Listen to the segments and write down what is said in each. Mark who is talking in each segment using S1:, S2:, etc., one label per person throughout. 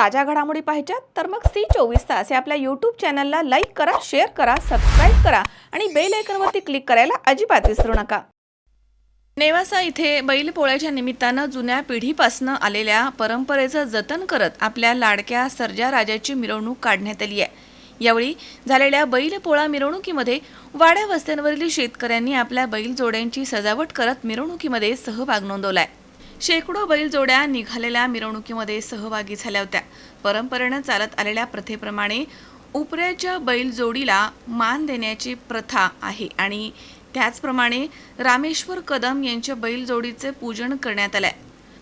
S1: ताज्या घडामोडी पाहिजेत तर मग सी चोवीस तास या आपल्या यूट्यूब चॅनलला लाईक करा शेअर करा सबस्क्राईब करा आणि बेल आयकनवरती क्लिक करायला अजिबात विसरू नका. नेवासा इथे बैलपोळ्याच्या निमित्तानं जुन्या पिढीपासनं आलेल्या परंपरेचं जतन करत आपल्या लाडक्या सर्जा राजाची मिरवणूक काढण्यात आली आहे. यावेळी झालेल्या बैलपोळा मिरवणुकीमध्ये वाड्या वस्त्यांवरील शेतकऱ्यांनी आपल्या बैलजोड्यांची सजावट करत मिरवणुकीमध्ये सहभाग नोंदवलाय. शेकडो बैलजोड्या निघालेल्या मिरवणुकीमध्ये सहभागी झाल्या होत्या. परंपरेनं चालत आलेल्या प्रथेप्रमाणे उपऱ्याच्या बैलजोडीला मान देण्याची प्रथा आहे आणि त्याचप्रमाणे रामेश्वर कदम यांच्या बैलजोडीचे पूजन करण्यात आलंय.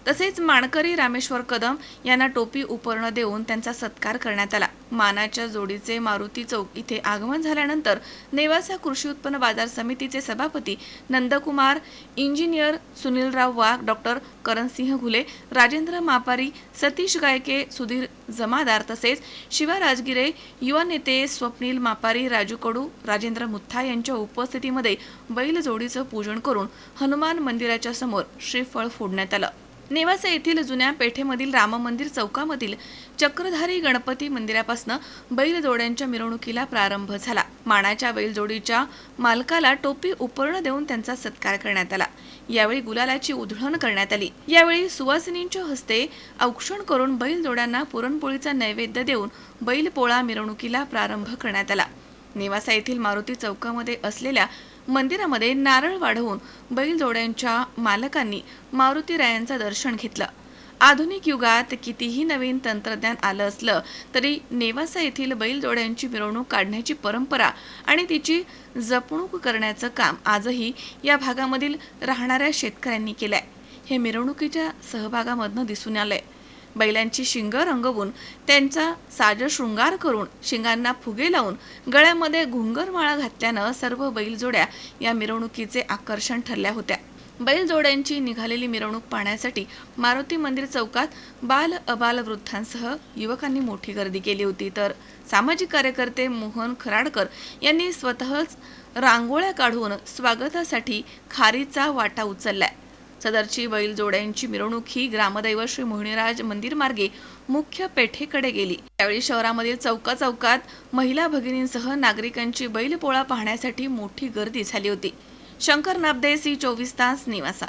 S1: तसेच माणकरी रामेश्वर कदम यांना टोपी उपरणं देऊन त्यांचा सत्कार करण्यात आला. मानाच्या जोडीचे मारुती चौक इथे आगमन झाल्यानंतर नेवासा कृषी उत्पन्न बाजार समितीचे सभापती नंदकुमार इंजिनियर सुनीलराव वाघ डॉक्टर करणसिंह घुले राजेंद्र मापारी सतीश गायके सुधीर जमादार तसेच शिवा राजगिरे युवा नेते स्वप्नील मापारी राजू कडू राजेंद्र मुथ्था यांच्या उपस्थितीमध्ये बैलजोडीचं पूजन करून हनुमान मंदिराच्या समोर श्रीफळ फोडण्यात आलं. नेवासा येथील जुन्या पेठेमधील राम मंदिर चौकामधील चक्रधारी गणपती मंदिरापासून बैलजोड्यांच्या मिरवणुकीला प्रारंभ झाला. मानाच्या बैलजोडीच्या मालकाला टोपी उपर्ण देऊन त्यांचा सत्कार करण्यात आला. यावेळी गुलालाची उधळण करण्यात आली. यावेळी सुवासिनींच्या हस्ते औक्षण करून बैलजोड्यांना पुरणपोळीचा नैवेद्य देऊन बैलपोळा मिरवणुकीला प्रारंभ करण्यात आला. नेवासा येथील मारुती चौकामध्ये असलेल्या मंदिरामध्ये नारळ वाढवून बैलजोड्यांच्या मालकांनी मारुती रायांचं दर्शन घेतलं. आधुनिक युगात कितीही नवीन तंत्रज्ञान आलं असलं तरी नेवासा येथील बैलजोड्यांची मिरवणूक काढण्याची परंपरा आणि तिची जपणूक करण्याचं काम आजही या भागामधील राहणाऱ्या शेतकऱ्यांनी केलंय. हे मिरवणुकीच्या सहभागामधनं दिसून आलंय. बैलांची शिंग रंगवून त्यांचा साज शृंगार करून शिंगांना फुगे लावून गळ्यामध्ये घुंगर माळा घातल्यानं सर्व बैलजोड्या या मिरवणुकीचे आकर्षण ठरल्या होत्या. बैलजोड्यांची निघालेली मिरवणूक पाहण्यासाठी मारुती मंदिर चौकात बाल अबाल वृद्धांसह युवकांनी मोठी गर्दी केली होती. तर सामाजिक कार्यकर्ते मोहन खराडकर यांनी स्वतःच रांगोळ्या काढून स्वागतासाठी खारीचा वाटा उचललाय. सदरची बैलजोड्यांची मिरवणूक ही ग्रामदैव श्री मोहिनीराज मंदिर मार्गे मुख्य पेठेकडे गेली. त्यावेळी शहरामधील चौका चौकात महिला भगिनींसह नागरिकांची बैलपोळा पाहण्यासाठी मोठी गर्दी झाली होती. शंकर नाबदे सी चोवीस तास निवासा.